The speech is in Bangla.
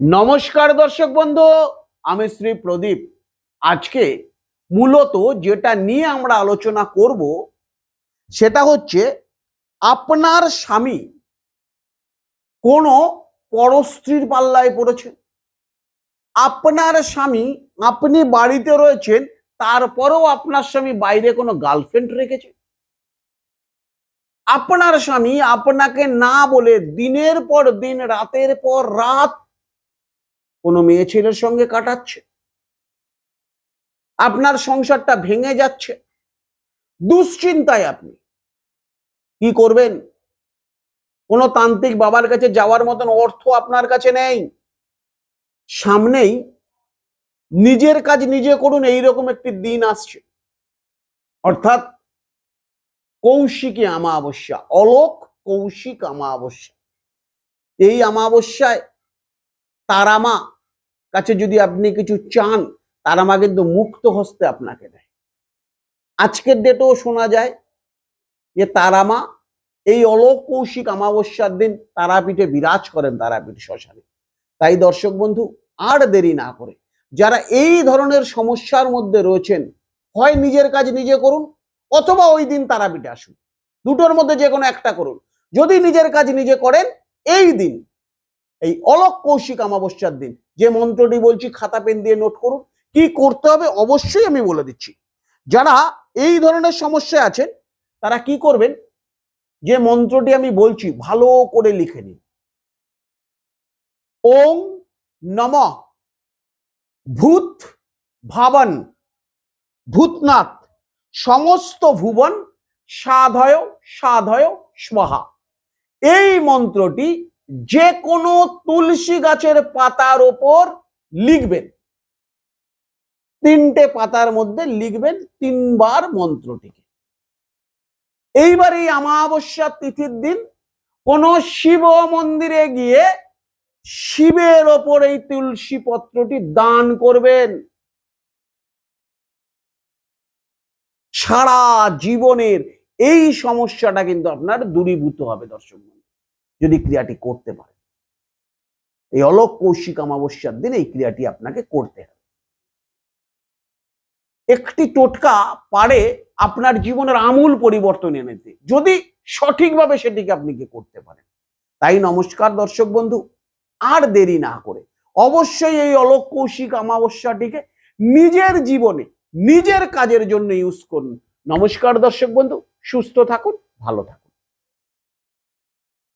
নমস্কার দর্শক বন্ধু, আমি শ্রী প্রদীপ। আজকে মূলত যেটা নিয়ে আমরা আলোচনা করব, সেটা হচ্ছে আপনার স্বামী কোনো পরস্ত্রীর পাল্লায় পড়েছে? আপনার স্বামী আপনি বাড়িতে রয়েছেন, তারপরেও আপনার স্বামী বাইরে কোনো গার্লফ্রেন্ড রেখেছে? আপনার স্বামী আপনাকে না বলে দিনের পর দিন, রাতের পর রাত কোনো মেয়ে ছেলের সঙ্গে কাটাচ্ছে। আপনার সংসারটা ভেঙে যাচ্ছে। দুশ্চিন্তায় আপনি। কি করবেন? কোনো তান্ত্রিক বাবার কাছে যাওয়ার মতন অর্থ আপনার কাছে নেই। সামনেই নিজের কাজ নিজে করুন, এইরকম একটি দিন আসছে। অর্থাৎ কৌশিকী আমাবস্যা অলোক কৌশিক আমাবস্যা এই আমাবস্যায় তারামা কাছে যদি আপনি কিছু চান তারামা কিন্তু মুক্ত হস্তে আপনাকে দেয়। আজকের ডেটেও শোনা যায় যে তারামা এই অলোক কৌশিক অমাবস্যার দিন তারাপীঠে বিরাজ করেন তারাপীঠ শ্মশানে। তাই দর্শক বন্ধু, আর দেরি না করে যারা এই ধরনের সমস্যার মধ্যে রয়েছেন, হয় নিজের কাজ নিজে করুন অথবা ওই দিন তারাপীঠে আসুন। দুটোর মধ্যে যে কোনো একটা করুন। যদি নিজের কাজ নিজে করেন, এই দিন এই অলক কৌশিক অমাবস্যার দিন। যে মন্ত্রটি বলছি, খাতা, পেন দিয়ে নোট করুন। কি করতে হবে? অবশ্যই আমি বলে দিচ্ছি। যারা এই ধরনের সমস্যা আছেন, তারা কি করবেন? যে মন্ত্রটি আমি বলছি, ভালো করে লিখে নিন। ওং নম ভূত ভাবন ভূতনাথ সমস্ত ভুবন সাধয় সাধয় স্বাহা। এই মন্ত্রটি যে কোনো তুলসী গাছের পাতার ওপর লিখবেন। তিনটে পাতার মধ্যে লিখবেন তিনবার মন্ত্রটিকে। এইবার এই অমাবস্যা তিথির দিন কোন শিব মন্দিরে গিয়ে শিবের ওপর এই তুলসী পত্রটি দান করবেন। সারা জীবনের এই সমস্যাটা কিন্তু আপনার দূরীভূত হবে দর্শক যদি ক্রিয়াটি করতে পারে। এই অলক কৌশিক অমাবস্যার দিন এই ক্রিয়াটি আপনাকে করতে হবে। একটি টোটকা পারে আপনার জীবনের আমূল পরিবর্তন এনে দিতে যদি সঠিকভাবে সেটিকে আপনি কি করতে পারেন। তাই নমস্কার দর্শক বন্ধু, আর দেরি না করে অবশ্যই এই অলক কৌশিক অমাবস্যাটিকে নিজের জীবনে, নিজের কাজের জন্য ইউজ করুন। নমস্কার দর্শক বন্ধু, সুস্থ থাকুন, ভালো থাকুন।